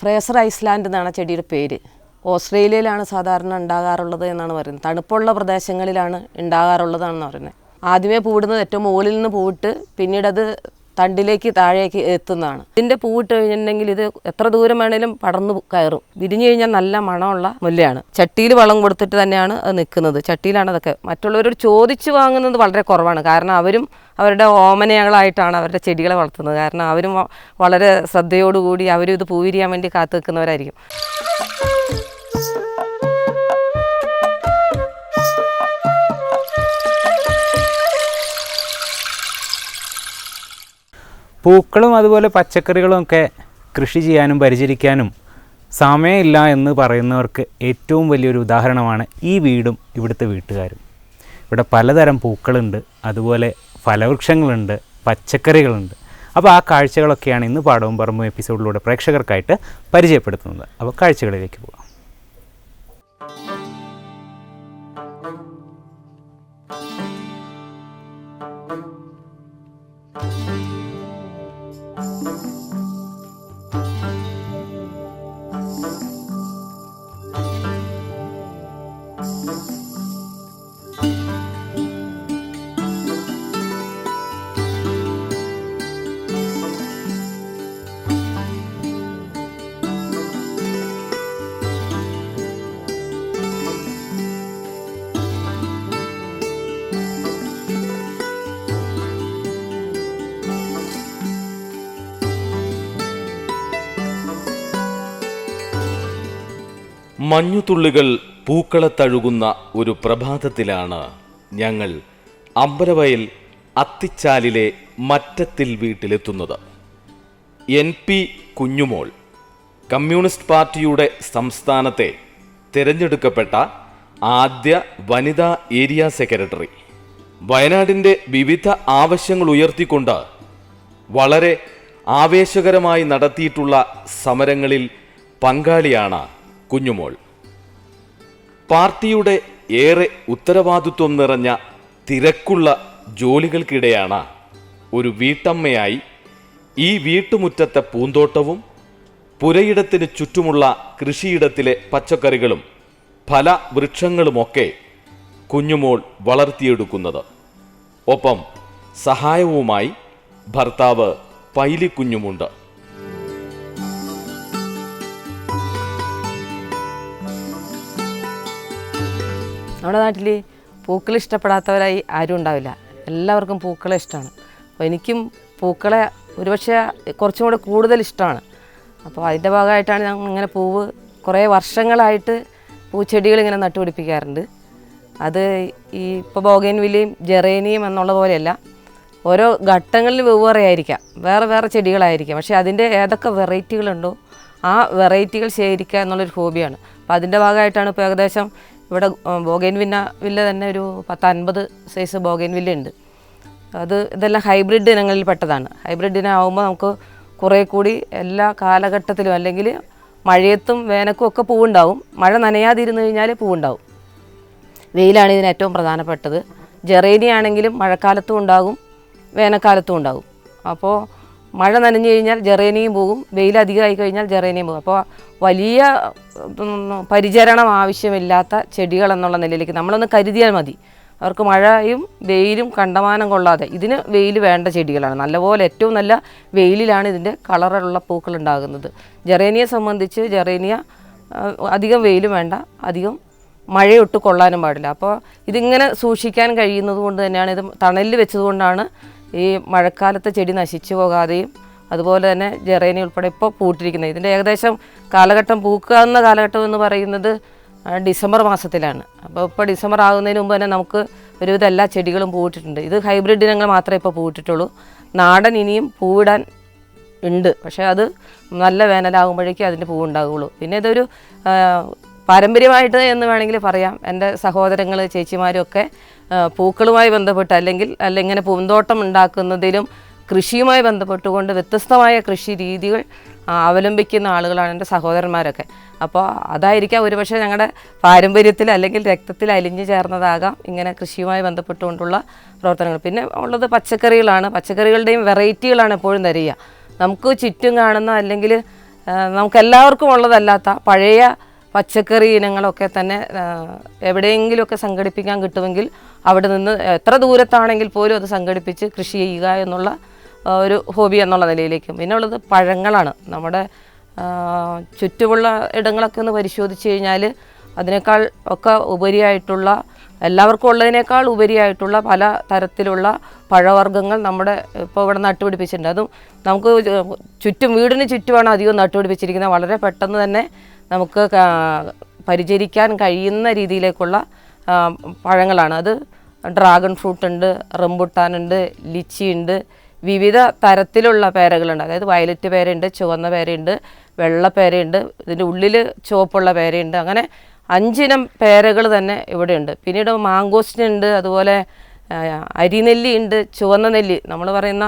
Fraser Iceland എന്നാണ് ചെടിയുടെ പേര്. ഓസ്ട്രേലിയയിലാണ് സാധാരണ ഉണ്ടാകാറുള്ളത് എന്നാണ് പറയുന്നത്. തണുപ്പുള്ള പ്രദേശങ്ങളിലാണ് ഉണ്ടാകാറുള്ളതാണെന്ന് പറയുന്നത്. ആദ്യമേ പൂവിടുന്നത് ഏറ്റവും മുകളിൽ നിന്ന് പൂവിട്ട് പിന്നീടത് തണ്ടിലേക്ക് താഴേക്ക് എത്തുന്നതാണ്. ഇതിന്റെ പൂവിട്ട് കഴിഞ്ഞിട്ടുണ്ടെങ്കിൽ ഇത് എത്ര ദൂരം വേണേലും പടർന്നു കയറും. വിരിഞ്ഞു കഴിഞ്ഞാൽ നല്ല മണമുള്ള മുല്ലയാണ്. ചട്ടിയിൽ വളം കൊടുത്തിട്ട് തന്നെയാണ് അത് നിൽക്കുന്നത്. ചട്ടിയിലാണ് അതൊക്കെ. മറ്റുള്ളവരോട് ചോദിച്ചു വാങ്ങുന്നത് വളരെ കുറവാണ്. കാരണം അവരും അവരുടെ ഓമനകളായിട്ടാണ് അവരുടെ ചെടികളെ വളർത്തുന്നത്. കാരണം അവരും വളരെ ശ്രദ്ധയോടുകൂടി അവരും ഇത് പൂവിരിയാൻ വേണ്ടി കാത്തു നിൽക്കുന്നവരായിരിക്കും. പൂക്കളും അതുപോലെ പച്ചക്കറികളും ഒക്കെ കൃഷി ചെയ്യാനും പരിചരിക്കാനും സമയമില്ല എന്ന് പറയുന്നവർക്ക് ഏറ്റവും വലിയൊരു ഉദാഹരണമാണ് ഈ വീടും ഇവിടുത്തെ വീട്ടുകാരും. ഇവിടെ പലതരം പൂക്കളുണ്ട് അതുപോലെ ഫലവൃക്ഷങ്ങളുണ്ട് പച്ചക്കറികളുണ്ട്. അപ്പോൾ ആ കാഴ്ചകളൊക്കെയാണ് ഇന്ന് പാടവും പറമ്പും എപ്പിസോഡിലൂടെ പ്രേക്ഷകർക്കായിട്ട് പരിചയപ്പെടുത്തുന്നത്. അപ്പോൾ കാഴ്ചകളിലേക്ക് പോകാം. Música മഞ്ഞുതുള്ളികൾ പൂക്കളത്തഴുകുന്ന ഒരു പ്രഭാതത്തിലാണ് ഞങ്ങൾ അമ്പലവയൽ അത്തിച്ചാലിലെ മറ്റത്തിൽ വീട്ടിലെത്തുന്നത്. എൻ പി കുഞ്ഞുമോൾ കമ്മ്യൂണിസ്റ്റ് പാർട്ടിയുടെ സംസ്ഥാനത്തെ തിരഞ്ഞെടുക്കപ്പെട്ട ആദ്യ വനിതാ ഏരിയ സെക്രട്ടറി. വയനാടിന്റെ വിവിധ ആവശ്യങ്ങൾ ഉയർത്തിക്കൊണ്ട് വളരെ ആവേശകരമായി നടത്തിയിട്ടുള്ള സമരങ്ങളിൽ പങ്കാളിയാണ് കുഞ്ഞുമോൾ. പാർട്ടിയുടെ ഏറെ ഉത്തരവാദിത്വം നിറഞ്ഞ തിരക്കുള്ള ജോലികൾക്കിടെയാണ് ഒരു വീട്ടമ്മയായി ഈ വീട്ടുമുറ്റത്തെ പൂന്തോട്ടവും പുരയിടത്തിന് ചുറ്റുമുള്ള കൃഷിയിടത്തിലെ പച്ചക്കറികളും ഫല വൃക്ഷങ്ങളുമൊക്കെ കുഞ്ഞുമോൾ വളർത്തിയെടുക്കുന്നത്. ഒപ്പം സഹായവുമായി ഭർത്താവ് പൈലിക്കുഞ്ഞുമുണ്ട്. നമ്മുടെ നാട്ടിൽ പൂക്കൾ ഇഷ്ടപ്പെടാത്തവരായി ആരും ഉണ്ടാവില്ല. എല്ലാവർക്കും പൂക്കളെ ഇഷ്ടമാണ്. അപ്പോൾ എനിക്കും പൂക്കളെ ഒരുപക്ഷെ കുറച്ചും കൂടെ കൂടുതൽ ഇഷ്ടമാണ്. അപ്പോൾ അതിന്റെ ഭാഗമായിട്ടാണ് ഞാൻ ഇങ്ങനെ പൂവ് കുറേ വർഷങ്ങളായിട്ട് പൂച്ചെടികൾ ഇങ്ങനെ നട്ടുപിടിപ്പിക്കാറുണ്ട് അത് ഈ ഇപ്പോൾ ബോഗൈൻവില്ലയും ജെറേനിയും എന്നുള്ള പോലെയല്ല ഓരോ ഘട്ടങ്ങളിൽ വെവ്വേറെ ആയിരിക്കാം വേറെ വേറെ ചെടികളായിരിക്കാം. പക്ഷേ അതിന്റെ ഏതൊക്കെ വെറൈറ്റികളുണ്ടോ ആ വെറൈറ്റികൾ ശേഖരിക്കുക എന്നുള്ളൊരു ഹോബിയാണ്. അപ്പോൾ അതിന്റെ ഭാഗമായിട്ടാണ് ഇപ്പോൾ ഏകദേശം ഇവിടെ ബോഗൈൻ വിന്ന വില്ല തന്നെ ഒരു പത്ത് അൻപത് സൈസ് ബോഗൈൻ വില്ല ഉണ്ട് അത് ഇതെല്ലാം ഹൈബ്രിഡ് ഇനങ്ങളിൽ പെട്ടതാണ്. ഹൈബ്രിഡ് ഇനം ആകുമ്പോൾ നമുക്ക് കുറേ കൂടി എല്ലാ കാലഘട്ടത്തിലും അല്ലെങ്കിൽ മഴയത്തും വേനക്കും ഒക്കെ പൂവുണ്ടാവും. മഴ നനയാതിരുന്നു കഴിഞ്ഞാൽ പൂവുണ്ടാവും. വെയിലാണ് ഇതിന് ഏറ്റവും പ്രധാനപ്പെട്ടത്. ജെറേനി ആണെങ്കിലും മഴക്കാലത്തും ഉണ്ടാകും വേനൽക്കാലത്തും ഉണ്ടാകും. അപ്പോൾ മഴ നനഞ്ഞു കഴിഞ്ഞാൽ ജെറേനിയും പോകും. വെയിൽ അധികമായി കഴിഞ്ഞാൽ ജെറേനിയും പോകും. അപ്പോൾ വലിയ പരിചരണം ആവശ്യമില്ലാത്ത ചെടികൾ എന്നുള്ള നിലയിലേക്ക് നമ്മളൊന്ന് കരുതിയാൽ മതി. അവർക്ക് മഴയും വെയിലും കണ്ടമാനം കൊള്ളാതെ ഇതിന് വെയിൽ വേണ്ട ചെടികളാണ്. നല്ലപോലെ ഏറ്റവും നല്ല വെയിലിലാണ് ഇതിന്റെ കളറുള്ള പൂക്കൾ ഉണ്ടാകുന്നത്. ജെറേനിയെ സംബന്ധിച്ച് ജെറേനിയ അധികം വെയിലും വേണ്ട അധികം മഴയൊട്ട് കൊള്ളാനും പാടില്ല. അപ്പോൾ ഇതിങ്ങനെ സൂക്ഷിക്കാൻ കഴിയുന്നത് കൊണ്ട് തന്നെയാണ് ഇത് തണലിൽ വെച്ചതുകൊണ്ടാണ് ഈ മഴക്കാലത്തെ ചെടി നശിച്ചു പോകാതെയും അതുപോലെ തന്നെ ജെറേനി ഉൾപ്പെടെ ഇപ്പോൾ പൂട്ടിരിക്കുന്നത്. ഇതിന്റെ ഏകദേശം കാലഘട്ടം പൂക്കാവുന്ന കാലഘട്ടം എന്ന് പറയുന്നത് ഡിസംബർ മാസത്തിലാണ്. അപ്പോൾ ഇപ്പോൾ ഡിസംബർ ആകുന്നതിന് മുമ്പ് തന്നെ നമുക്ക് ഒരുവിധം എല്ലാ ചെടികളും പൂവിട്ടിട്ടുണ്ട്. ഇത് ഹൈബ്രിഡ് ഇനങ്ങൾ മാത്രമേ ഇപ്പോൾ പൂവിട്ടിട്ടുള്ളൂ. നാടൻ ഇനിയും പൂവിടാൻ ഉണ്ട്. പക്ഷേ അത് നല്ല വേനലാകുമ്പോഴേക്കും അതിന്റെ പൂവുണ്ടാകുള്ളൂ പിന്നെ ഇതൊരു പാരമ്പര്യമായിട്ട് എന്ന് വേണമെങ്കിൽ പറയാം. എന്റെ സഹോദരങ്ങൾ ചേച്ചിമാരൊക്കെ പൂക്കളുമായി ബന്ധപ്പെട്ട് അല്ലെങ്കിൽ അല്ലെങ്കിൽ ഇങ്ങനെ പൂന്തോട്ടം ഉണ്ടാക്കുന്നതിലും കൃഷിയുമായി ബന്ധപ്പെട്ടുകൊണ്ട് വ്യത്യസ്തമായ കൃഷി രീതികൾ അവലംബിക്കുന്ന ആളുകളാണ് എന്റെ സഹോദരന്മാരൊക്കെ. അപ്പോൾ അതായിരിക്കാം ഒരുപക്ഷെ ഞങ്ങളുടെ പാരമ്പര്യത്തിൽ അല്ലെങ്കിൽ രക്തത്തിൽ അലിഞ്ഞു ചേർന്നതാകാം ഇങ്ങനെ കൃഷിയുമായി ബന്ധപ്പെട്ടുകൊണ്ടുള്ള പ്രവർത്തനങ്ങൾ. പിന്നെ ഉള്ളത് പച്ചക്കറികളാണ്. പച്ചക്കറികളുടെയും വെറൈറ്റികളാണ് എപ്പോഴും തരിക നമുക്ക് ചുറ്റും കാണുന്ന അല്ലെങ്കിൽ നമുക്കെല്ലാവർക്കും ഉള്ളതല്ലാത്ത പഴയ പച്ചക്കറി ഇനങ്ങളൊക്കെ തന്നെ എവിടെയെങ്കിലുമൊക്കെ സംഘടിപ്പിക്കാൻ കിട്ടുമെങ്കിൽ അവിടെ നിന്ന് എത്ര ദൂരത്താണെങ്കിൽ പോലും അത് സംഘടിപ്പിച്ച് കൃഷി ചെയ്യുക എന്നുള്ള ഒരു ഹോബി എന്നുള്ള നിലയിലേക്കും. പിന്നെ ഉള്ളത് പഴങ്ങളാണ്. നമ്മുടെ ചുറ്റുമുള്ള ഇടങ്ങളൊക്കെ ഒന്ന് പരിശോധിച്ച് കഴിഞ്ഞാൽ അതിനേക്കാൾ ഒക്കെ ഉപരിയായിട്ടുള്ള എല്ലാവർക്കും ഉള്ളതിനേക്കാൾ ഉപരിയായിട്ടുള്ള പല തരത്തിലുള്ള പഴവർഗങ്ങൾ നമ്മുടെ ഇപ്പോൾ ഇവിടെ നട്ടുപിടിപ്പിച്ചിട്ടുണ്ട്. അതും നമുക്ക് ചുറ്റും വീടിന് ചുറ്റുമാണ് അധികം നട്ടുപിടിപ്പിച്ചിരിക്കുന്നത്. വളരെ പെട്ടെന്ന് തന്നെ നമുക്ക് പരിചരിക്കാൻ കഴിയുന്ന രീതിയിലേക്കുള്ള പഴങ്ങളാണ്. അത് ഡ്രാഗൺ ഫ്രൂട്ട് ഉണ്ട് റംബുട്ടാൻ ഉണ്ട് ലിച്ചി ഉണ്ട്. വിവിധ തരത്തിലുള്ള പേരകളുണ്ട്. അതായത് വയലറ്റ് പേരയുണ്ട് ചുവന്ന പേരയുണ്ട് വെള്ള പേരയുണ്ട് ഇതിന്റെ ഉള്ളിൽ ചുവപ്പുള്ള പേരയുണ്ട്. അങ്ങനെ അഞ്ചിനം പേരകൾ തന്നെ ഇവിടെയുണ്ട്. പിന്നീട് മാങ്കോസ്റ്റിനുണ്ട് അതുപോലെ അരിനെല്ലി ഉണ്ട് ചുവന്ന നെല്ലി. നമ്മൾ പറയുന്ന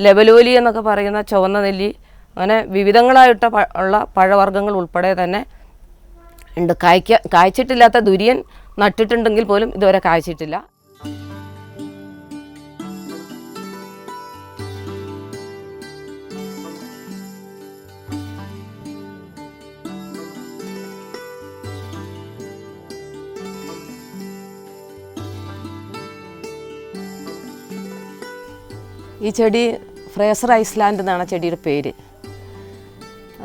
ലെവലോലി എന്നൊക്കെ പറയുന്ന ചുവന്ന നെല്ലി അങ്ങനെ വിവിധങ്ങളായിട്ട് ഉള്ള പഴവർഗങ്ങൾ ഉൾപ്പെടെ തന്നെ ഉണ്ട്. കായ്ക്ക കായ്ച്ചിട്ടില്ലാത്ത ദുര്യൻ നട്ടിട്ടുണ്ടെങ്കിൽ പോലും ഇതുവരെ കായ്ച്ചിട്ടില്ല. ഈ ചെടി ഫ്രേസർ ഐസ്ലാൻഡ് എന്നാണ് ചെടിയുടെ പേര്.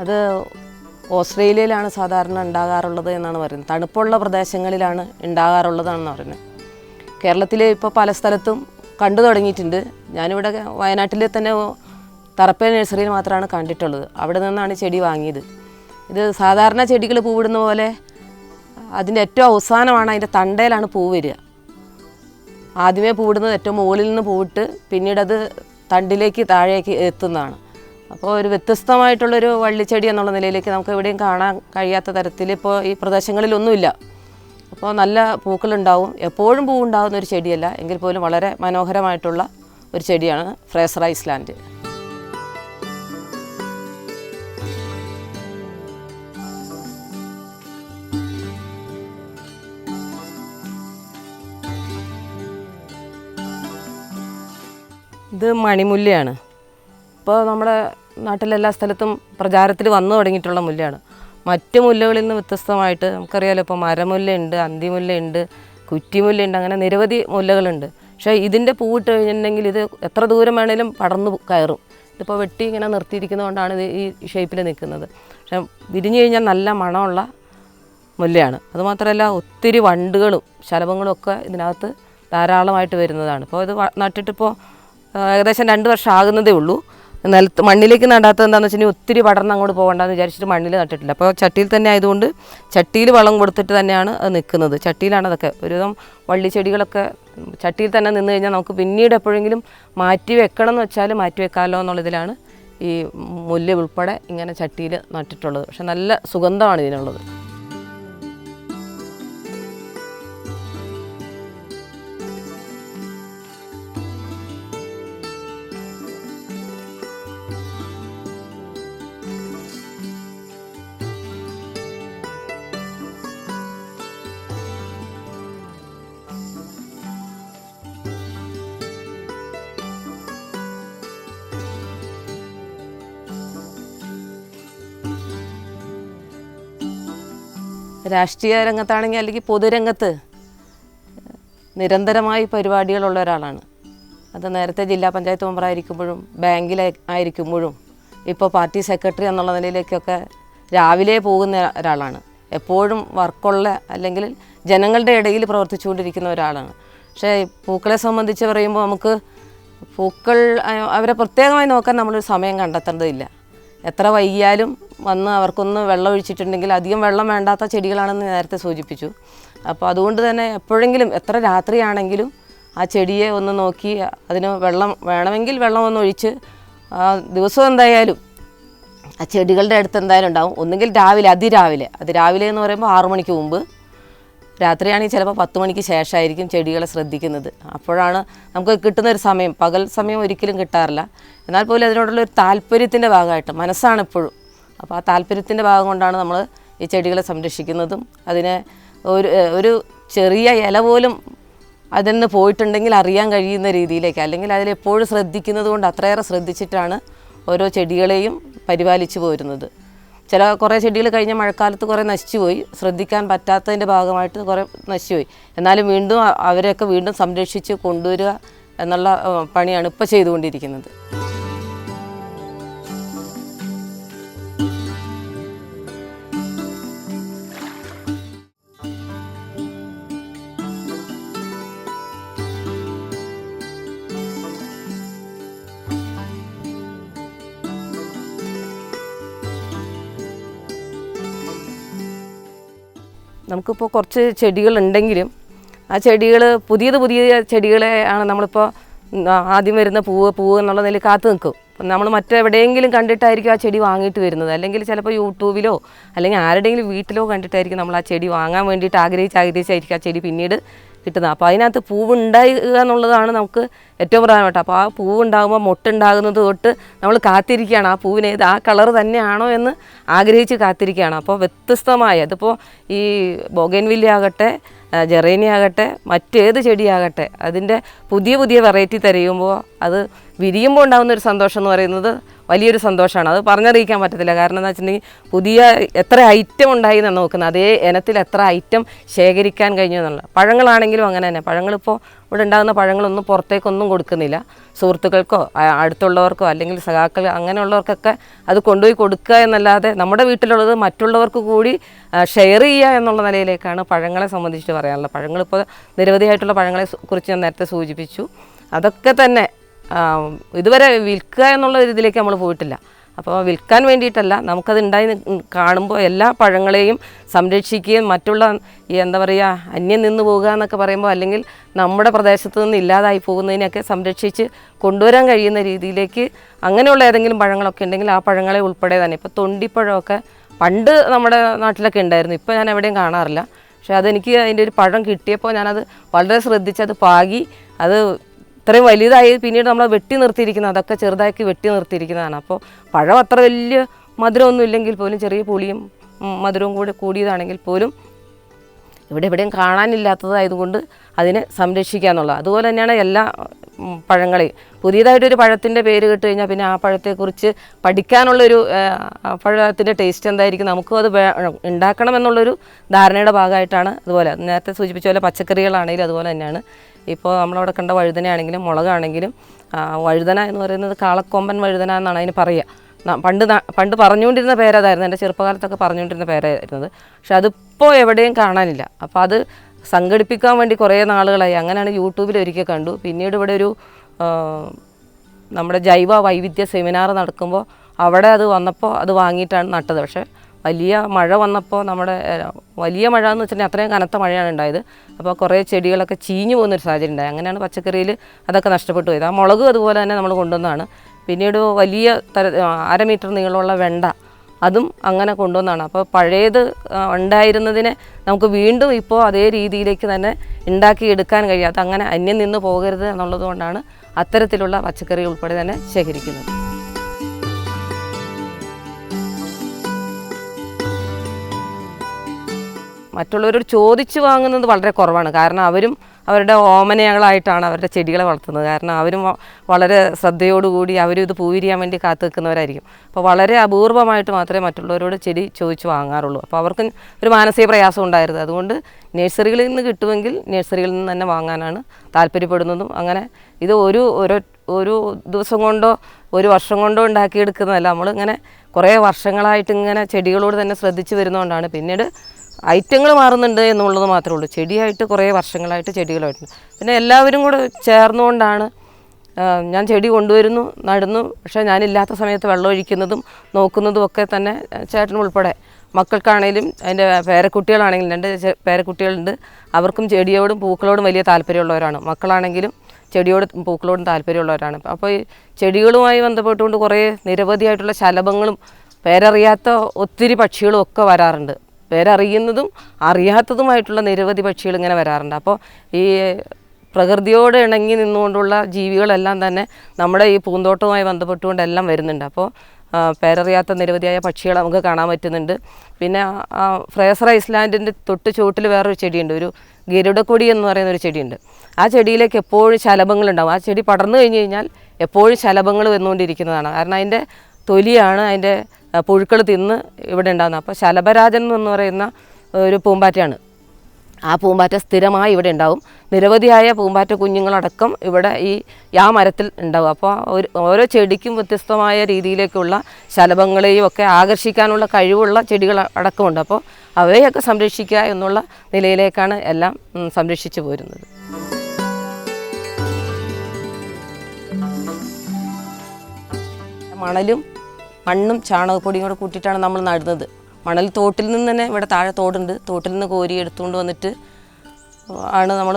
അത് ഓസ്ട്രേലിയയിലാണ് സാധാരണ ഉണ്ടാകാറുള്ളത് എന്നാണ് പറയുന്നത്. തണുപ്പുള്ള പ്രദേശങ്ങളിലാണ് ഉണ്ടാകാറുള്ളതാണെന്ന് പറയുന്നത്. കേരളത്തിൽ ഇപ്പോൾ പല സ്ഥലത്തും കണ്ടു തുടങ്ങിയിട്ടുണ്ട്. ഞാനിവിടെ വയനാട്ടിലെ തന്നെ തറപ്പേ നഴ്സറിയിൽ മാത്രമാണ് കണ്ടിട്ടുള്ളത്. അവിടെ നിന്നാണ് ചെടി വാങ്ങിയത്. ഇത് സാധാരണ ചെടികൾ പൂവിടുന്ന പോലെ അതിന്റെ ഏറ്റവും അവസാനമാണ് അതിന്റെ തണ്ടയിലാണ് പൂ വരിക. ആദ്യമേ പൂവിടുന്നത് ഏറ്റവും മുകളിൽ നിന്ന് പൂവിട്ട് പിന്നീട് അത് തണ്ടിലേക്ക് താഴേക്ക് എത്തുന്നതാണ്. അപ്പോൾ ഒരു വ്യത്യസ്തമായിട്ടുള്ളൊരു വള്ളിച്ചെടി എന്നുള്ള നിലയിലേക്ക് നമുക്ക് എവിടെയും കാണാൻ കഴിയാത്ത തരത്തിൽ ഇപ്പോൾ ഈ പ്രദേശങ്ങളിലൊന്നുമില്ല. അപ്പോൾ നല്ല പൂക്കളുണ്ടാവും. എപ്പോഴും പൂവുണ്ടാകുന്ന ഒരു ചെടിയല്ല. എങ്കിൽ പോലും വളരെ മനോഹരമായിട്ടുള്ള ഒരു ചെടിയാണ് ഫ്രേസർ ഐസ്ലാൻഡ്. ഇത് മണിമുല്ലയാണ്. ഇപ്പോൾ നമ്മുടെ നാട്ടിലെല്ലാ സ്ഥലത്തും പ്രചാരത്തിൽ വന്നു തുടങ്ങിയിട്ടുള്ള മുല്ലയാണ്. മറ്റ് മുല്ലകളിൽ നിന്ന് വ്യത്യസ്തമായിട്ട് നമുക്കറിയാലോ ഇപ്പോൾ മരമുല്ലയുണ്ട് അന്തിമുല്ലയുണ്ട് കുറ്റിമുല്ലയുണ്ട് അങ്ങനെ നിരവധി മുല്ലകളുണ്ട്. പക്ഷേ ഇതിന്റെ പൂവിട്ട് കഴിഞ്ഞിട്ടുണ്ടെങ്കിൽ ഇത് എത്ര ദൂരം വേണേലും പടർന്നു കയറും. ഇതിപ്പോൾ വെട്ടി ഇങ്ങനെ നിർത്തിയിരിക്കുന്നതുകൊണ്ടാണ് ഇത് ഈ ഷേപ്പിൽ നിൽക്കുന്നത്. പക്ഷേ വിരിഞ്ഞു കഴിഞ്ഞാൽ നല്ല മണമുള്ള മുല്ലയാണ്. അതുമാത്രമല്ല ഒത്തിരി വണ്ടുകളും ശലഭങ്ങളും ഒക്കെ ഇതിനകത്ത് ധാരാളമായിട്ട് വരുന്നതാണ്. ഇപ്പോൾ ഇത് നട്ടിട്ടിപ്പോൾ ഏകദേശം രണ്ട് വർഷം ആകുന്നതേ ഉള്ളൂ. നിലത്ത് മണ്ണിലേക്ക് നടാത്തത് എന്താണെന്ന് വെച്ചാൽ ഒത്തിരി പടർന്ന് അങ്ങോട്ട് പോകണ്ടെന്ന് വിചാരിച്ചിട്ട് മണ്ണിൽ നട്ടിട്ടില്ല. അപ്പോൾ ചട്ടിയിൽ തന്നെ ആയതുകൊണ്ട് ചട്ടിയിൽ വളം കൊടുത്തിട്ട് തന്നെയാണ് അത് നിൽക്കുന്നത് ചട്ടിയിലാണ് അതൊക്കെ. ഒരുവിധം വള്ളിച്ചെടികളൊക്കെ ചട്ടിയിൽ തന്നെ നിന്ന് കഴിഞ്ഞാൽ നമുക്ക് പിന്നീട് എപ്പോഴെങ്കിലും മാറ്റി വെക്കണം എന്ന് വെച്ചാൽ മാറ്റി വെക്കാമല്ലോ എന്നുള്ളതിലാണ് ഈ മുല്ല ഉൾപ്പെടെ ഇങ്ങനെ ചട്ടിയിൽ നട്ടിട്ടുള്ളത്. പക്ഷെ നല്ല സുഗന്ധമാണ് ഇതിനുള്ളത്. രാഷ്ട്രീയ രംഗത്താണെങ്കിൽ അല്ലെങ്കിൽ പൊതുരംഗത്ത് നിരന്തരമായി പരിപാടികളുള്ള ഒരാളാണ്. അത് നേരത്തെ ജില്ലാ പഞ്ചായത്ത് മെമ്പറായിരിക്കുമ്പോഴും ബാങ്കിൽ ആയിരിക്കുമ്പോഴും ഇപ്പോൾ പാർട്ടി സെക്രട്ടറി എന്നുള്ള നിലയിലേക്കൊക്കെ രാവിലെ പോകുന്ന ഒരാളാണ്. എപ്പോഴും വർക്കുള്ള അല്ലെങ്കിൽ ജനങ്ങളുടെ ഇടയിൽ പ്രവർത്തിച്ചുകൊണ്ടിരിക്കുന്ന ഒരാളാണ്. പക്ഷേ പൂക്കളെ സംബന്ധിച്ച് പറയുമ്പോൾ നമുക്ക് പൂക്കൾ അവരെ പ്രത്യേകമായി നോക്കാൻ നമ്മളൊരു സമയം കണ്ടെത്തേണ്ടതില്ല. എത്ര വൈകിയാലും വന്ന് അവർക്കൊന്ന് വെള്ളം ഒഴിച്ചിട്ടുണ്ടെങ്കിൽ അധികം വെള്ളം വേണ്ടാത്ത ചെടികളാണെന്ന് നേരത്തെ സൂചിപ്പിച്ചു. അപ്പോൾ അതുകൊണ്ട് തന്നെ എപ്പോഴെങ്കിലും എത്ര രാത്രിയാണെങ്കിലും ആ ചെടിയെ ഒന്ന് നോക്കി അതിന് വെള്ളം വേണമെങ്കിൽ വെള്ളം ഒന്ന് ഒഴിച്ച് ദിവസം എന്തായാലും ആ ചെടികളുടെ അടുത്ത് എന്തായാലും ഉണ്ടാവും. ഒന്നുകിൽ രാവിലെ അതിരാവിലെ. അതിരാവിലെ എന്ന് പറയുമ്പോൾ ആറു മണിക്ക് മുമ്പ് രാത്രിയാണെങ്കിൽ ചിലപ്പോൾ പത്ത് മണിക്ക് ശേഷമായിരിക്കും ചെടികളെ ശ്രദ്ധിക്കുന്നത്. അപ്പോഴാണ് നമുക്ക് കിട്ടുന്ന ഒരു സമയം. പകൽ സമയം ഒരിക്കലും കിട്ടാറില്ല. എന്നാൽ പോലും അതിനോടുള്ള ഒരു താല്പര്യത്തിന്റെ ഭാഗമായിട്ട് മനസ്സാണ് എപ്പോഴും അപ്പോൾ ആ താല്പര്യത്തിന്റെ ഭാഗം കൊണ്ടാണ് നമ്മൾ ഈ ചെടികളെ സംരക്ഷിക്കുന്നതും. അതിനെ ഒരു ഒരു ചെറിയ ഇല പോലും അതിൽ നിന്ന് പോയിട്ടുണ്ടെങ്കിൽ അറിയാൻ കഴിയുന്ന രീതിയിലേക്ക് അല്ലെങ്കിൽ അതിലെപ്പോഴും ശ്രദ്ധിക്കുന്നത് കൊണ്ട് അത്രയേറെ ശ്രദ്ധിച്ചിട്ടാണ് ഓരോ ചെടികളെയും പരിപാലിച്ചു പോരുന്നത്. ചില കുറേ ചെടികൾ കഴിഞ്ഞ മഴക്കാലത്ത് കുറേ നശിച്ചുപോയി. ശ്രദ്ധിക്കാൻ പറ്റാത്തതിന്റെ ഭാഗമായിട്ട് കുറേ നശിച്ചു പോയി എന്നാലും വീണ്ടും അവരെയൊക്കെ വീണ്ടും സംരക്ഷിച്ച് കൊണ്ടുവരിക എന്നുള്ള പണിയാണ് ഇപ്പോൾ ചെയ്തുകൊണ്ടിരിക്കുന്നത്. നമുക്കിപ്പോൾ കുറച്ച് ചെടികൾ ഉണ്ടെങ്കിലും ആ ചെടികൾ പുതിയത് പുതിയ ചെടികളെ ആണ് നമ്മളിപ്പോൾ ആദ്യം വരുന്ന പൂവ് പൂവ് എന്നുള്ള നിലയിൽ കാത്തു നിൽക്കും. അപ്പം നമ്മൾ മറ്റെവിടെയെങ്കിലും കണ്ടിട്ടായിരിക്കും ആ ചെടി വാങ്ങിയിട്ട് വരുന്നത്. അല്ലെങ്കിൽ ചിലപ്പോൾ യൂട്യൂബിലോ അല്ലെങ്കിൽ ആരുടെയെങ്കിലും വീട്ടിലോ കണ്ടിട്ടായിരിക്കും നമ്മൾ ആ ചെടി വാങ്ങാൻ വേണ്ടിയിട്ട് ആഗ്രഹിച്ച് ആഗ്രഹിച്ചായിരിക്കും ആ ചെടി പിന്നീട് കിട്ടുന്നത്. അപ്പോൾ അതിനകത്ത് പൂവ് ഉണ്ടാകുക എന്നുള്ളതാണ് നമുക്ക് ഏറ്റവും പ്രധാനപ്പെട്ട. അപ്പോൾ ആ പൂവുണ്ടാകുമ്പോൾ മൊട്ടുണ്ടാകുന്നത് തൊട്ട് നമ്മൾ കാത്തിരിക്കുകയാണ്. ആ പൂവിന് ഏത് ആ കളർ തന്നെയാണോ എന്ന് ആഗ്രഹിച്ച് കാത്തിരിക്കുകയാണ്. അപ്പോൾ വ്യത്യസ്തമായ അതിപ്പോൾ ഈ ബൊഗൻവില്ല ആകട്ടെ ജെറേനി ആകട്ടെ മറ്റേത് ചെടിയാകട്ടെ അതിന്റെ പുതിയ പുതിയ വെറൈറ്റി തിരയുമ്പോൾ അത് വിരിയുമ്പോൾ ഉണ്ടാകുന്ന ഒരു സന്തോഷം എന്ന് പറയുന്നത് വലിയൊരു സന്തോഷമാണ്. അത് പറഞ്ഞറിയിക്കാൻ പറ്റത്തില്ല. കാരണം എന്താ വെച്ചിട്ടുണ്ടെങ്കിൽ പുതിയ എത്ര ഐറ്റം ഉണ്ടായി എന്നാണ് നോക്കുന്നത്. അതേ ഇനത്തിൽ എത്ര ഐറ്റം ശേഖരിക്കാൻ കഴിഞ്ഞു എന്നുള്ളത്. പഴങ്ങളാണെങ്കിലും അങ്ങനെ തന്നെ. പഴങ്ങളിപ്പോൾ ഇവിടെ ഉണ്ടാകുന്ന പഴങ്ങളൊന്നും പുറത്തേക്കൊന്നും കൊടുക്കുന്നില്ല. സുഹൃത്തുക്കൾക്കോ അടുത്തുള്ളവർക്കോ അല്ലെങ്കിൽ സഖാക്കൾ അങ്ങനെയുള്ളവർക്കൊക്കെ അത് കൊണ്ടുപോയി കൊടുക്കുക എന്നല്ലാതെ നമ്മുടെ വീട്ടിലുള്ളത് മറ്റുള്ളവർക്ക് കൂടി ഷെയർ ചെയ്യുക എന്നുള്ള നിലയിലേക്കാണ് പഴങ്ങളെ സംബന്ധിച്ചിട്ട് പറയാനുള്ളത്. പഴങ്ങളിപ്പോൾ നിരവധിയായിട്ടുള്ള പഴങ്ങളെ കുറിച്ച് ഞാൻ നേരത്തെ സൂചിപ്പിച്ചു. അതൊക്കെ തന്നെ ഇതുവരെ വിൽക്കുക എന്നുള്ള ഒരു നമ്മൾ പോയിട്ടില്ല. അപ്പോൾ വിൽക്കാൻ വേണ്ടിയിട്ടല്ല നമുക്കത് ഉണ്ടായി കാണുമ്പോൾ എല്ലാ പഴങ്ങളെയും സംരക്ഷിക്കുകയും മറ്റുള്ള ഈ എന്താ പറയുക അന്യം നിന്ന് പോകുക എന്നൊക്കെ പറയുമ്പോൾ അല്ലെങ്കിൽ നമ്മുടെ പ്രദേശത്ത് നിന്ന് ഇല്ലാതായി പോകുന്നതിനെയൊക്കെ സംരക്ഷിച്ച് കൊണ്ടുവരാൻ കഴിയുന്ന രീതിയിലേക്ക് അങ്ങനെയുള്ള ഏതെങ്കിലും പഴങ്ങളൊക്കെ ഉണ്ടെങ്കിൽ ആ പഴങ്ങളെ ഉൾപ്പെടെ തന്നെ. ഇപ്പോൾ തൊണ്ടിപ്പഴമൊക്കെ പണ്ട് നമ്മുടെ നാട്ടിലൊക്കെ ഉണ്ടായിരുന്നു. ഇപ്പോൾ ഞാൻ എവിടെയും കാണാറില്ല. പക്ഷേ അതെനിക്ക് അതിന്റെ ഒരു പഴം കിട്ടിയപ്പോൾ ഞാനത് വളരെ ശ്രദ്ധിച്ചത് പാകി അത് ഇത്രയും വലുതായി പിന്നീട് നമ്മൾ വെട്ടി നിർത്തിയിരിക്കുന്നത് അതൊക്കെ ചെറുതാക്കി വെട്ടി നിർത്തിയിരിക്കുന്നതാണ്. അപ്പോൾ പഴം അത്ര വലിയ മധുരമൊന്നും ഇല്ലെങ്കിൽ പോലും ചെറിയ പുളിയും മധുരവും കൂടി കൂടിയതാണെങ്കിൽ പോലും ഇവിടെ എവിടെയും കാണാനില്ലാത്തതായതുകൊണ്ട് അതിനെ സംരക്ഷിക്കുക എന്നുള്ളത്. അതുപോലെ തന്നെയാണ് എല്ലാ പഴങ്ങളെയും പുതിയതായിട്ടൊരു പഴത്തിന്റെ പേര് കേട്ട് കഴിഞ്ഞാൽ പിന്നെ ആ പഴത്തെക്കുറിച്ച് പഠിക്കാനുള്ളൊരു പഴത്തിന്റെ ടേസ്റ്റ് എന്തായിരിക്കും നമുക്കും അത് ഉണ്ടാക്കണം എന്നുള്ളൊരു ധാരണയുടെ ഭാഗമായിട്ടാണ് അതുപോലെ. നേരത്തെ സൂചിപ്പിച്ച പോലെ പച്ചക്കറികളാണെങ്കിലും അതുപോലെ തന്നെയാണ്. ഇപ്പോൾ നമ്മളവിടെ കണ്ട വഴുതനയാണെങ്കിലും മുളകാണെങ്കിലും വഴുതന എന്ന് പറയുന്നത് കാളക്കൊമ്പൻ വഴുതന എന്നാണ് അതിന് പറയുക. പണ്ട് പണ്ട് പറഞ്ഞുകൊണ്ടിരുന്ന പേരതായിരുന്നു. എന്റെ ചെറുപ്പകാലത്തൊക്കെ പറഞ്ഞുകൊണ്ടിരുന്ന പേരായിരുന്നത് പക്ഷെ അതിപ്പോൾ എവിടെയും കാണാനില്ല. അപ്പോൾ അത് സംഘടിപ്പിക്കാൻ വേണ്ടി കുറേ നാളുകളായി. അങ്ങനെയാണ് യൂട്യൂബിൽ ഒരിക്കൽ കണ്ടു. പിന്നീട് ഇവിടെ ഒരു നമ്മുടെ ജൈവ വൈവിധ്യ സെമിനാർ നടക്കുമ്പോൾ അവിടെ അത് വന്നപ്പോൾ അത് വാങ്ങിയിട്ടാണ് നട്ടത്. പക്ഷേ വലിയ മഴ വന്നപ്പോൾ നമ്മുടെ വലിയ മഴ എന്ന് വെച്ചിട്ടുണ്ടെങ്കിൽ അത്രയും കനത്ത മഴയാണ് ഉണ്ടായത്. അപ്പോൾ കുറേ ചെടികളൊക്കെ ചീഞ്ഞു പോകുന്നൊരു സാഹചര്യം ഉണ്ടായി. അങ്ങനെയാണ് പച്ചക്കറിയിൽ അതൊക്കെ നഷ്ടപ്പെട്ടു പോയത്. ആ മുളകും അതുപോലെ തന്നെ നമ്മൾ കൊണ്ടുവന്നതാണ്. പിന്നീട് വലിയ തര അര മീറ്റർ നീളമുള്ള വെണ്ട അതും അങ്ങനെ കൊണ്ടുവന്നാണ്. അപ്പോൾ പഴയത് ഉണ്ടായിരുന്നതിനെ നമുക്ക് വീണ്ടും ഇപ്പോൾ അതേ രീതിയിലേക്ക് തന്നെ ഉണ്ടാക്കിയെടുക്കാൻ കഴിയാത്ത അങ്ങനെ അന്യം നിന്ന് പോകരുത് എന്നുള്ളത് കൊണ്ടാണ് അത്തരത്തിലുള്ള പച്ചക്കറി ഉൾപ്പെടെ തന്നെ ശേഖരിക്കുന്നത്. മറ്റുള്ളവരോട് ചോദിച്ചു വാങ്ങുന്നത് വളരെ കുറവാണ്. കാരണം അവരും അവരുടെ ഓമനകളായിട്ടാണ് അവരുടെ ചെടികളെ വളർത്തുന്നത്. കാരണം അവരും വളരെ ശ്രദ്ധയോടുകൂടി അവരും ഇത് പൂവിരിയാൻ വേണ്ടി കാത്തു നിൽക്കുന്നവരായിരിക്കും. അപ്പോൾ വളരെ അപൂർവമായിട്ട് മാത്രമേ മറ്റുള്ളവരോട് ചെടി ചോദിച്ചു വാങ്ങാറുള്ളൂ. അപ്പോൾ അവർക്ക് ഒരു മാനസിക പ്രയാസം ഉണ്ടായിരുന്നു അതുകൊണ്ട് നഴ്സറികളിൽ നിന്ന് കിട്ടുമെങ്കിൽ നഴ്സറികളിൽ നിന്ന് തന്നെ വാങ്ങാനാണ് താല്പര്യപ്പെടുന്നതും. അങ്ങനെ ഇത് ഒരു ഒരു ഒരു ദിവസം കൊണ്ടോ ഒരു വർഷം കൊണ്ടോ ഉണ്ടാക്കിയെടുക്കുന്നതല്ല. നമ്മളിങ്ങനെ കുറേ വർഷങ്ങളായിട്ട് ഇങ്ങനെ ചെടികളോട് തന്നെ ശ്രദ്ധിച്ച് വരുന്നതുകൊണ്ടാണ്. പിന്നീട് ഐറ്റങ്ങൾ മാറുന്നുണ്ട് എന്നുള്ളത് മാത്രമേ ഉള്ളൂ. ചെടിയായിട്ട് കുറേ വർഷങ്ങളായിട്ട് ചെടികളായിട്ടുണ്ട് പിന്നെ എല്ലാവരും കൂടെ ചേർന്നുകൊണ്ടാണ് ഞാൻ ചെടി കൊണ്ടുവരുന്നു നടുന്നു. പക്ഷേ ഞാനില്ലാത്ത സമയത്ത് വെള്ളം ഒഴിക്കുന്നതും നോക്കുന്നതും ഒക്കെ തന്നെ ചേട്ടൻ ഉൾപ്പെടെ. മക്കൾക്കാണേലും അതിന്റെ പേരക്കുട്ടികളാണെങ്കിലും രണ്ട് പേരക്കുട്ടികളുണ്ട്. അവർക്കും ചെടിയോടും പൂക്കളോടും വലിയ താല്പര്യമുള്ളവരാണ്. മക്കളാണെങ്കിലും ചെടിയോട് പൂക്കളോടും താല്പര്യമുള്ളവരാണ്. അപ്പോൾ ഈ ചെടികളുമായി ബന്ധപ്പെട്ടുകൊണ്ട് കുറേ നിരവധിയായിട്ടുള്ള ശലഭങ്ങളും പേരറിയാത്ത ഒത്തിരി പക്ഷികളും ഒക്കെ വരാറുണ്ട്. പേരറിയുന്നതും അറിയാത്തതുമായിട്ടുള്ള നിരവധി പക്ഷികൾ ഇങ്ങനെ വരാറുണ്ട്. അപ്പോൾ ഈ പ്രകൃതിയോട് ഇണങ്ങി നിന്നുകൊണ്ടുള്ള ജീവികളെല്ലാം തന്നെ നമ്മുടെ ഈ പൂന്തോട്ടവുമായി ബന്ധപ്പെട്ടുകൊണ്ടെല്ലാം വരുന്നുണ്ട്. അപ്പോൾ പേരറിയാത്ത നിരവധിയായ പക്ഷികൾ നമുക്ക് കാണാൻ പറ്റുന്നുണ്ട്. പിന്നെ ഫ്രേസർ ഐസ്ലാൻഡിന്റെ തൊട്ട് ചുവട്ടിൽ വേറൊരു ചെടിയുണ്ട്. ഒരു ഗരുഡക്കൊടി എന്ന് പറയുന്ന ഒരു ചെടിയുണ്ട്. ആ ചെടിയിലേക്ക് എപ്പോഴും ശലഭങ്ങളുണ്ടാവും ആ ചെടി പടർന്നു കഴിഞ്ഞ് കഴിഞ്ഞാൽ എപ്പോഴും ശലഭങ്ങൾ വന്നുകൊണ്ടിരിക്കുന്നതാണ്. കാരണം അതിന്റെ തൊലിയാണ് അതിന്റെ പുഴുക്കൾ തിന്ന് ഇവിടെ ഉണ്ടാകുന്നത്. അപ്പോൾ ശലഭരാജൻ എന്ന് പറയുന്ന ഒരു പൂമ്പാറ്റയാണ്. ആ പൂമ്പാറ്റ സ്ഥിരമായി ഇവിടെ ഉണ്ടാവും. നിരവധിയായ പൂമ്പാറ്റ കുഞ്ഞുങ്ങളടക്കം ഇവിടെ ഈ ആ മരത്തിൽ ഉണ്ടാവും. അപ്പോൾ ഒരു ഓരോ ചെടിക്കും വ്യത്യസ്തമായ രീതിയിലേക്കുള്ള ശലഭങ്ങളെയും ഒക്കെ ആകർഷിക്കാനുള്ള കഴിവുള്ള ചെടികൾ അടക്കമുണ്ട്. അപ്പോൾ അവയെയൊക്കെ സംരക്ഷിക്കുക എന്നുള്ള നിലയിലേക്കാണ് എല്ലാം സംരക്ഷിച്ചു പോരുന്നത്. മണലും മണ്ണും ചാണകപ്പൊടിയും കൂടെ കൂട്ടിയിട്ടാണ് നമ്മൾ നടുന്നത്. മണൽ തോട്ടിൽ നിന്ന് തന്നെ ഇവിടെ താഴെ തോടുണ്ട്. തോട്ടിൽ നിന്ന് കോരി എടുത്തുകൊണ്ട് വന്നിട്ട് ആണ് നമ്മൾ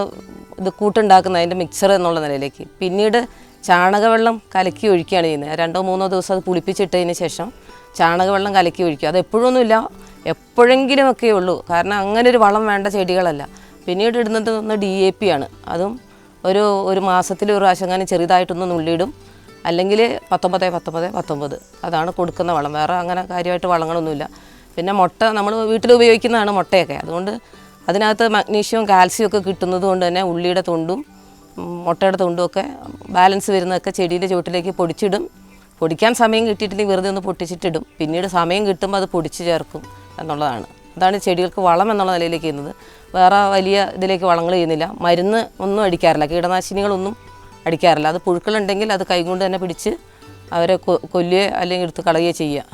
ഇത് കൂട്ടുണ്ടാക്കുന്നത് അതിന്റെ മിക്സർ എന്നുള്ള നിലയിലേക്ക്. പിന്നീട് ചാണകവെള്ളം കലക്കി ഒഴിക്കുകയാണ് ചെയ്യുന്നത്. രണ്ടോ മൂന്നോ ദിവസം അത് പുളിപ്പിച്ചിട്ടതിന് ശേഷം ചാണകവെള്ളം കലക്കി ഒഴിക്കുക. അത് എപ്പോഴൊന്നുമില്ല എപ്പോഴെങ്കിലുമൊക്കെ ഉള്ളൂ. കാരണം അങ്ങനെ ഒരു വളം വേണ്ട ചെടികളല്ല. പിന്നീട് ഇടുന്നത് ഒന്ന് ഡി എ പി ആണ്. അതും ഒരു ഒരു മാസത്തിൽ ഒരു പ്രാവശ്യം അങ്ങനെ ചെറുതായിട്ടൊന്ന് നുള്ളിയിടും. അല്ലെങ്കിൽ പത്തൊമ്പത് പത്തൊമ്പത് പത്തൊമ്പത്. അതാണ് കൊടുക്കുന്ന വളം. വേറെ അങ്ങനെ കാര്യമായിട്ട് വളങ്ങളൊന്നുമില്ല. പിന്നെ മുട്ട നമ്മൾ വീട്ടിൽ ഉപയോഗിക്കുന്നതാണ് മുട്ടയൊക്കെ. അതുകൊണ്ട് അതിനകത്ത് മഗ്നീഷ്യവും കാൽസ്യവും ഒക്കെ കിട്ടുന്നത് കൊണ്ട് തന്നെ ഉള്ളിയുടെ തൊണ്ടും മുട്ടയുടെ തൊണ്ടും ഒക്കെ ബാലൻസ് വരുന്നതൊക്കെ ചെടിയുടെ ചുവട്ടിലേക്ക് പൊടിച്ചിടും. പൊടിക്കാൻ സമയം കിട്ടിയിട്ടില്ലെങ്കിൽ വെറുതെ ഒന്ന് പൊട്ടിച്ചിട്ടിടും. പിന്നീട് സമയം കിട്ടുമ്പോൾ അത് പൊടിച്ച് ചേർക്കും എന്നുള്ളതാണ്. അതാണ് ചെടികൾക്ക് വളം എന്നുള്ള നിലയിലേക്ക് ചെയ്യുന്നത്. വേറെ വലിയ ഇതിലേക്ക് വളങ്ങൾ ചെയ്യുന്നില്ല. മരുന്ന് ഒന്നും അടിക്കാറില്ല. കീടനാശിനികളൊന്നും അടിക്കാറില്ല. അത് പുഴുക്കളുണ്ടെങ്കിൽ അത് കൈകൊണ്ട് തന്നെ പിടിച്ച് അവരെ കൊല്ലുകയോ അല്ലെങ്കിൽ എടുത്ത് കളയുകയോ ചെയ്യുക.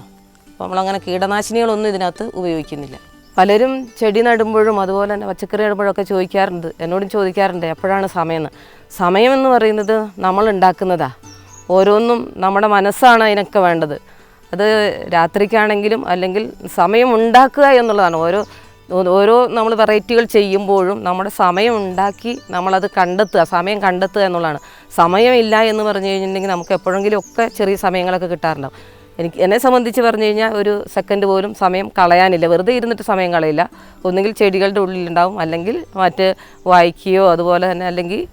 അപ്പോൾ നമ്മളങ്ങനെ കീടനാശിനികളൊന്നും ഇതിനകത്ത് ഉപയോഗിക്കുന്നില്ല. പലരും ചെടി നടുമ്പോഴും അതുപോലെ തന്നെ പച്ചക്കറി നടുമ്പോഴൊക്കെ ചോദിക്കാറുണ്ട്. എന്നോടും ചോദിക്കാറുണ്ട് എപ്പോഴാണ് സമയമെന്ന് സമയം എന്ന് പറയുന്നത് നമ്മൾ ഉണ്ടാക്കുന്നതാ. ഓരോന്നും നമ്മുടെ മനസ്സാണ് അതിനൊക്കെ വേണ്ടത്. അത് രാത്രിക്കാണെങ്കിലും അല്ലെങ്കിൽ സമയം ഉണ്ടാക്കുക എന്നുള്ളതാണ്. ഓരോ ഓരോ നമ്മൾ വെറൈറ്റികൾ ചെയ്യുമ്പോഴും നമ്മുടെ സമയം ഉണ്ടാക്കി നമ്മളത് കണ്ടെത്തുക സമയം കണ്ടെത്തുക എന്നുള്ളതാണ്. സമയമില്ല എന്ന് പറഞ്ഞു കഴിഞ്ഞിട്ടുണ്ടെങ്കിൽ നമുക്ക് എപ്പോഴെങ്കിലും ഒക്കെ ചെറിയ സമയങ്ങളൊക്കെ കിട്ടാറുണ്ടാവും. എനിക്ക് എന്നെ സംബന്ധിച്ച് പറഞ്ഞു കഴിഞ്ഞാൽ ഒരു സെക്കൻഡ് പോലും സമയം കളയാനില്ല. വെറുതെ ഇരുന്നിട്ട് സമയം കളയില്ല. ഒന്നുകിൽ ചെടികളുടെ ഉള്ളിലുണ്ടാവും അല്ലെങ്കിൽ മറ്റ് വായിക്കുകയോ അതുപോലെ തന്നെ അല്ലെങ്കിൽ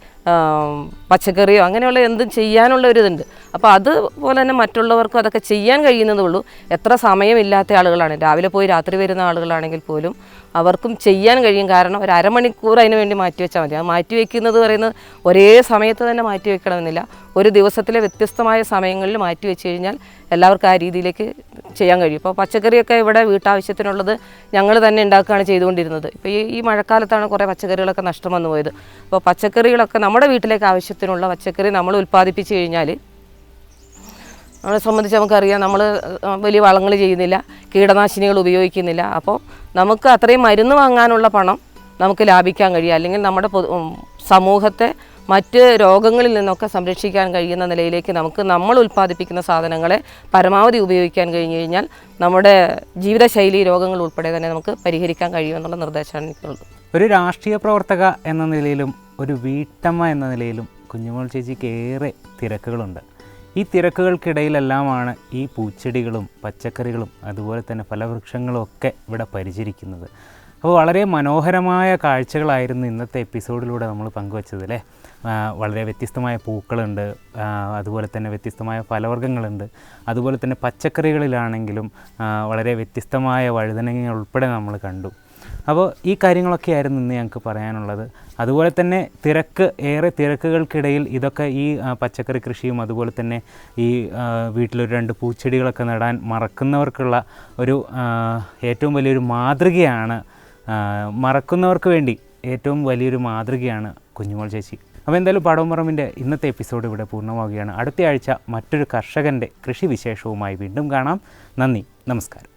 പച്ചക്കറിയോ അങ്ങനെയുള്ള എന്തും ചെയ്യാനുള്ള ഒരു ഇതുണ്ട്. അപ്പോൾ അതുപോലെ തന്നെ മറ്റുള്ളവർക്കും അതൊക്കെ ചെയ്യാൻ കഴിയുന്നതേ ഉള്ളൂ. എത്ര സമയമില്ലാത്ത ആളുകളാണ്. രാവിലെ പോയി രാത്രി വരുന്ന ആളുകളാണെങ്കിൽ പോലും അവർക്കും ചെയ്യാൻ കഴിയും. കാരണം ഒരു അരമണിക്കൂർ അതിന് വേണ്ടി മാറ്റി വെച്ചാൽ മതി. അത് മാറ്റി വെക്കുന്നത് പറയുന്നത് ഒരേ സമയത്ത് തന്നെ മാറ്റി വെക്കണമെന്നില്ല. ഒരു ദിവസത്തിലെ വ്യത്യസ്തമായ സമയങ്ങളിൽ മാറ്റി വെച്ച് കഴിഞ്ഞാൽ എല്ലാവർക്കും ആ രീതിയിലേക്ക് ചെയ്യാൻ കഴിയും. ഇപ്പോൾ പച്ചക്കറിയൊക്കെ ഇവിടെ വീട്ടാവശ്യത്തിനുള്ളത് ഞങ്ങൾ തന്നെ ഉണ്ടാക്കുകയാണ് ചെയ്തുകൊണ്ടിരുന്നത്. ഇപ്പോൾ ഈ ഈ മഴക്കാലത്താണ് കുറേ പച്ചക്കറികളൊക്കെ നഷ്ടം വന്നു പോയത്. അപ്പോൾ പച്ചക്കറികളൊക്കെ നമ്മുടെ വീട്ടിലേക്ക് ആവശ്യത്തിനുള്ള പച്ചക്കറി നമ്മൾ ഉൽപ്പാദിപ്പിച്ച് കഴിഞ്ഞാൽ നമ്മളെ സംബന്ധിച്ച് നമുക്കറിയാം നമ്മൾ വലിയ വളങ്ങൾ ചെയ്യുന്നില്ല കീടനാശിനികൾ ഉപയോഗിക്കുന്നില്ല. അപ്പോൾ നമുക്ക് അത്രയും മരുന്ന് വാങ്ങാനുള്ള പണം നമുക്ക് ലാഭിക്കാൻ കഴിയും. അല്ലെങ്കിൽ നമ്മുടെ സമൂഹത്തെ മറ്റ് രോഗങ്ങളിൽ നിന്നൊക്കെ സംരക്ഷിക്കാൻ കഴിയുന്ന നിലയിലേക്ക് നമുക്ക് നമ്മൾ ഉൽപ്പാദിപ്പിക്കുന്ന സാധനങ്ങളെ പരമാവധി ഉപയോഗിക്കാൻ കഴിഞ്ഞു കഴിഞ്ഞാൽ നമ്മുടെ ജീവിതശൈലി രോഗങ്ങൾ ഉൾപ്പെടെ തന്നെ നമുക്ക് പരിഹരിക്കാൻ കഴിയുമെന്നുള്ള നിർദ്ദേശമാണ് എനിക്കുള്ളത്. ഒരു രാഷ്ട്രീയ പ്രവർത്തക എന്ന നിലയിലും ഒരു വീട്ടമ്മ എന്ന നിലയിലും കുഞ്ഞുമോൾ ചേച്ചിക്ക് ഏറെ തിരക്കുകളുണ്ട്. ഈ തിരക്കുകൾക്കിടയിലെല്ലാമാണ് ഈ പൂച്ചെടികളും പച്ചക്കറികളും അതുപോലെ തന്നെ ഫലവൃക്ഷങ്ങളും ഒക്കെ ഇവിടെ പരിചരിക്കുന്നത്. അപ്പോൾ വളരെ മനോഹരമായ കാഴ്ചകളായിരുന്നു ഇന്നത്തെ എപ്പിസോഡിലൂടെ നമ്മൾ പങ്കുവച്ചത് അല്ലേ? വളരെ വ്യത്യസ്തമായ പൂക്കളുണ്ട് അതുപോലെ തന്നെ വ്യത്യസ്തമായ ഫലവർഗങ്ങളുണ്ട്. അതുപോലെ തന്നെ പച്ചക്കറികളിലാണെങ്കിലും വളരെ വ്യത്യസ്തമായ വഴുതനങ്ങ ഉൾപ്പെടെ നമ്മൾ കണ്ടു. അപ്പോൾ ഈ കാര്യങ്ങളൊക്കെയായിരുന്നു ഇന്ന് ഞങ്ങൾക്ക് പറയാനുള്ളത്. അതുപോലെ തന്നെ തിരക്ക് ഏറെ തിരക്കുകൾക്കിടയിൽ ഇതൊക്കെ ഈ പച്ചക്കറി കൃഷിയും അതുപോലെ തന്നെ ഈ വീട്ടിലൊരു രണ്ട് പൂച്ചെടികളൊക്കെ നടാൻ മറക്കുന്നവർക്കുള്ള ഒരു ഏറ്റവും വലിയൊരു മാതൃകയാണ് മറക്കുന്നവർക്ക് വേണ്ടി ഏറ്റവും വലിയൊരു മാതൃകയാണ് കുഞ്ഞുമോൾ ചേച്ചി. അപ്പോൾ എന്തായാലും പടവുമ്പറമ്പിന്റെ ഇന്നത്തെ എപ്പിസോഡ് ഇവിടെ പൂർണമാവുകയാണ്. അടുത്ത ആഴ്ച മറ്റൊരു കർഷകന്റെ കൃഷി വിശേഷവുമായി വീണ്ടും കാണാം. നന്ദി നമസ്കാരം.